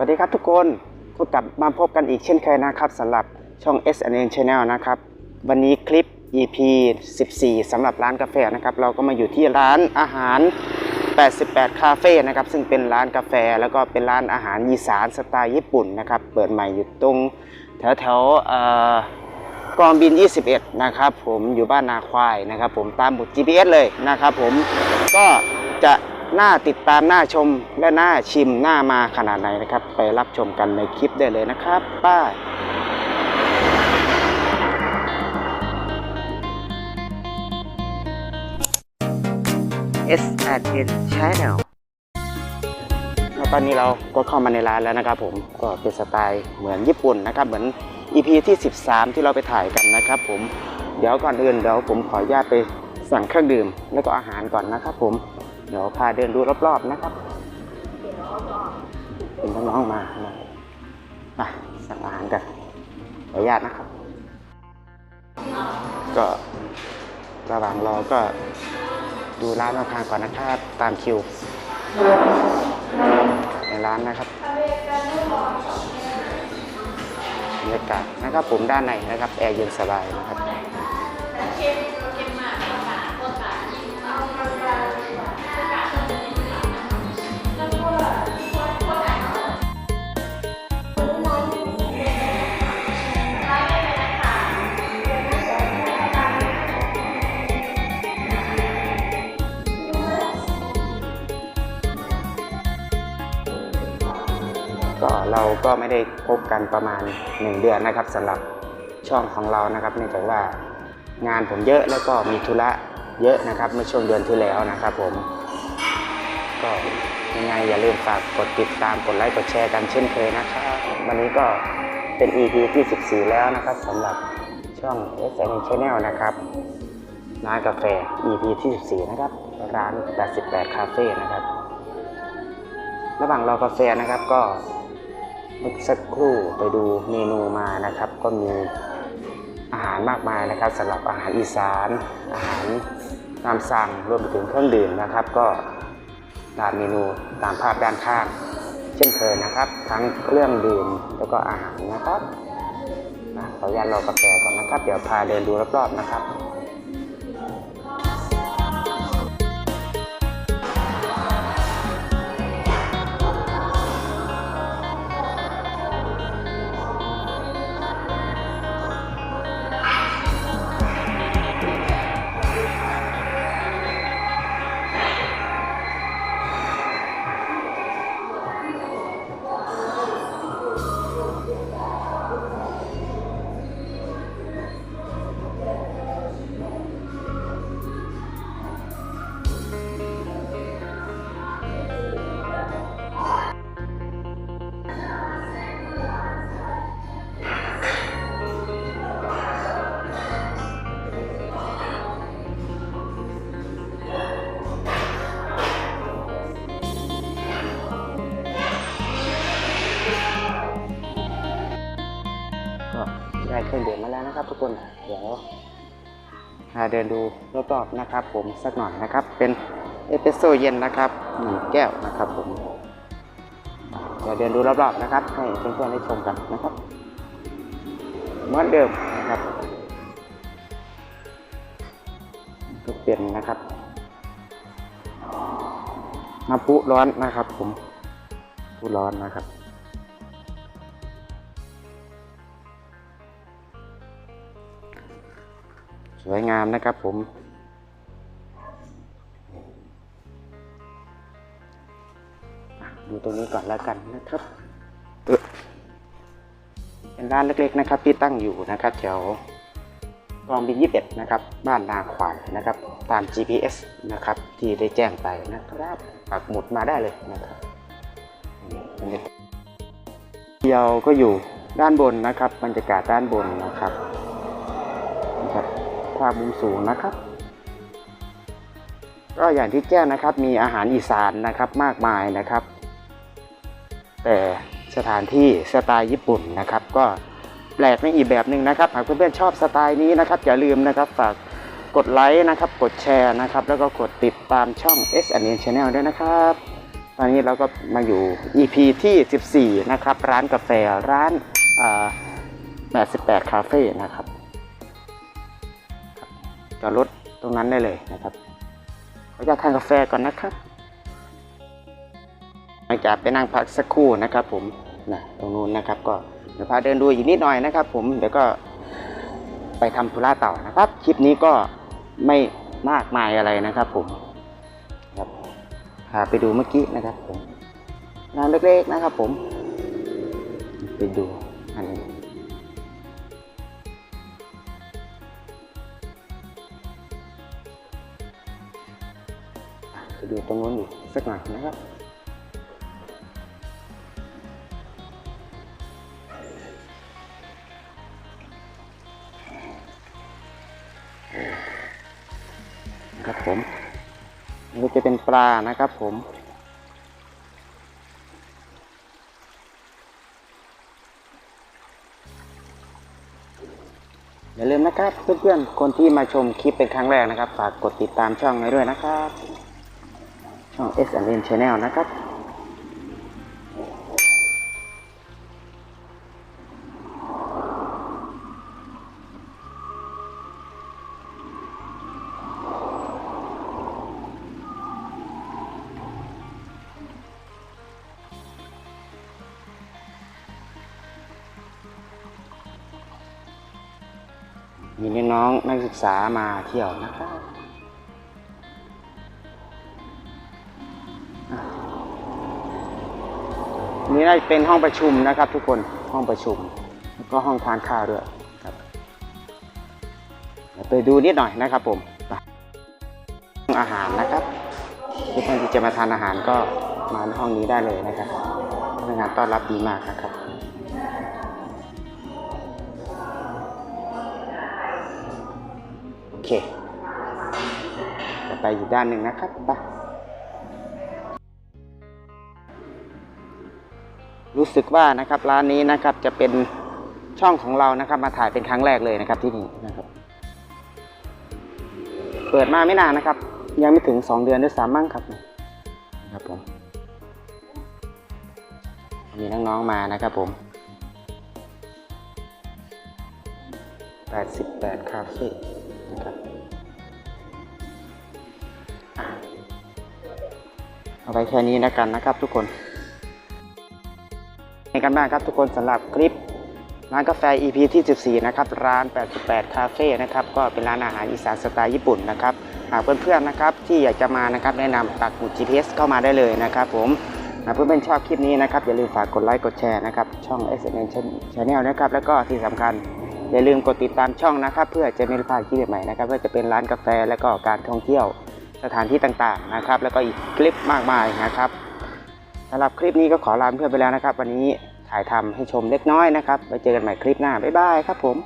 วัสดีครับทุกคนก็กลับมาพบกันอีกเช่นเคยนะครับสำหรับช่อง S N N Channel นะครับ วันนี้คลิป EP 14สำหรับร้านกาแฟนะครับ เราก็มาอยู่ที่ร้านอาหาร 88 คาเฟ่นะครับ ซึ่งเป็นร้านกาแฟแล้วก็เป็นร้านอาหารอีสานสไตล์ญี่ปุ่นนะครับ เปิดใหม่อยู่ตรงแถวแถวๆกองบิน 21 นะครับ ผมอยู่บ้านนาควายนะครับ ผมตามบุตร GPS เลยนะครับ ผมก็จะ น่าติดตามน่าชมและน่าชิมน่ามาขนาดไหนนะครับ ไปรับชมกันในคลิปได้เลยนะครับป้าย S N N Channel แล้วตอนนี้เราก็เข้ามาในร้านแล้วนะครับผมก็เป็นสไตล์เหมือนญี่ปุ่นนะครับ เหมือน EP ที่ 13 ที่เราไปถ่ายกันนะครับผมเดี๋ยวก่อนอื่นเดี๋ยวผมขออนุญาตไปสั่งเครื่องดื่ม แล้วก็อาหารก่อนนะครับผม เดี๋ยวพาเดินดูรอบๆนะครับเป็นน้องๆมานะมาสั่งอาหารกันขออนุญาตนะครับ ก็ระหว่างรอก็ดูร้านข้างๆก่อนนะครับตามคิว ในร้านนะครับบรรยากาศนะครับผมด้านในนะครับ แอร์เย็นสบายนะครับ ก็เราก็ไม่ได้พบกันประมาณ 1 เดือนนะครับสำหรับช่องของเรานะครับเนื่องจากว่างานผมเยอะแล้วก็มีธุระเยอะนะครับเมื่อช่วงเดือนที่แล้วนะครับผม ก็ยังไงอย่าลืมฝากกดติดตามกดไลค์กดแชร์กันเช่นเคยนะครับวันนี้ก็เป็น EP ที่ 14 แล้วนะครับสำหรับช่อง S N Channel นะครับร้านกาแฟ EP ที่ 14 นะครับ ร้าน 88 คาเฟ่นะครับ ระหว่างรอกาแฟนะครับก็ เมื่อสักครู่ไปดูเมนูมานะครับ ก็มีอาหารมากมายนะครับสำหรับอาหารอีสาน อาหารตามสั่งรวมไปถึงเครื่องดื่มนะครับ ก็ตามเมนูตามภาพด้านข้าง เช่นเคยนะครับ ทั้งเครื่องดื่มแล้วก็อาหารนะครับอะขออนุญาตรอกาแฟก่อนนะครับ เดี๋ยวพาเดินดูรอบๆนะครับ แล้วนะครับทุกคนเดี๋ยวพาเดินดูรอบๆนะครับ ผมสักหน่อยนะครับ เป็นเอสเปรสโซ่เย็นนะครับหนึ่งแก้วนะครับผมเดี๋ยวเดินดูรอบๆนะครับ ให้เพื่อนๆได้ชมกันนะครับเหมือนเดิมนะครับก็เปลี่ยนนะครับมาปุร้อนนะครับ ผมปุร้อนนะครับ วยงามนะครับผม ดูตรงนี้ก่อนแล้วกันนะครับเป็นร้านเล็กๆนะครับ ที่ตั้งอยู่นะครับแถวกองบินยี่สิบนะครับ บ้านนาควายนะครับ ตาม GPS นะครับ ที่ได้แจ้งไปนะครับปักหมุดมาได้เลยนะครับเดียวก็อยู่ด้านบนนะครับ บรรยากาศด้านบนนะครับนะครับ ภาพมุมสูงนะครับ ก็อย่างที่แจ้งนะครับมีอาหารอีสานนะครับมากมายนะครับ แต่สถานที่สไตล์ญี่ปุ่นนะครับ ก็แปลกในอีกแบบหนึ่งนะครับหากเพื่อนๆชอบสไตล์นี้นะครับอย่าลืมนะครับฝากกดไลค์นะครับกดแชร์นะครับ แล้วก็กดติดตามช่อง S N N Channel ด้วยนะครับ ตอนนี้เราก็มาอยู่ EP ที่ 14 นะครับ ร้านกาแฟร้าน88คาเฟ่นะครับ จอดรถตรงนั้นได้เลยนะครับขออนุญาตทานกาแฟก่อนนะครับหลังจากไปนั่งพักสักครู่นะครับ ผมนะตรงนู้นนะครับ ก็เดี๋ยวพาเดินดูอีกนิดหน่อยนะครับ ผมเดี๋ยวก็ไปทำธุระต่อนะครับ คลิปนี้ก็ไม่มากมายอะไรนะครับ ผมครับพาไปดูเมื่อกี้นะครับ ผมร้านเล็กๆนะครับ ผม ไปดู อะดูตรงนู้นอีกสักหน่อยนะครับครับผมนนี้จะเป็นปลานะครับผมอย่าลืมนะครับเพื่อนๆ คนที่มาชมคลิปเป็นครั้งแรกนะครับ ฝากกดติดตามช่องไว้ด้วยนะครับ ช่อง S N Channel นะครับ มีน้องนักศึกษามาเที่ยวนะครับ นี่น่าจะเป็นห้องประชุมนะครับ ทุกคนห้องประชุมแล้วก็ห้องทานข้าวด้วยครับไปดูนิดหน่อยนะครับผมห้องอาหารนะครับทุกท่านที่จะมาทานอาหารก็มาห้องนี้ได้เลยนะครับพนักงานต้อนรับดีมากนะครับโอเคไปอีกด้านหนึ่งนะครับไป รู้สึกว่านะครับร้านนี้นะครับจะเป็นช่องของเรานะครับ มาถ่ายเป็นครั้งแรกเลยนะครับที่นี่นะครับ เปิดมาไม่นานนะครับ ยังไม่ถึง 2 เดือนด้วยซ้ำมั้งครับนะครับผมมีน้องๆมานะครับผม 88 คาเฟ่นะครับเอาไว้แค่นี้แล้วกันนะครับทุกคน ในกันบ้างครับทุกคนสำหรับคลิปร้านกาแฟ EP ที่ 14 นะครับ ร้าน 88 คาเฟ่นะครับ ก็เป็นร้านอาหารอีสานสไตล์ญี่ปุ่นนะครับ หากเพื่อนๆนะครับที่อยากจะมานะครับแนะนำปักหมุด GPS เข้ามาได้เลยนะครับผมหากเพื่อนๆชอบคลิปนี้นะครับ อย่าลืมฝากกดไลค์ กดแชร์นะครับ ช่อง s n n Channel นะครับ แล้วก็ที่สำคัญอย่าลืมกดติดตามช่องนะครับ เพื่อจะไม่พลาดคลิปใหม่ๆนะครับว่าจะเป็นร้านกาแฟแล้วก็การท่องเที่ยวสถานที่ต่างๆนะครับ แล้วก็อีกคลิปมากมายนะครับสำหรับคลิปนี้ก็ขอลาเพื่อนไปแล้วนะครับ วันนี้ ถ่ายทำให้ชมเล็กน้อยนะครับไว้เจอกันใหม่คลิปหน้าบ๊ายบายครับผม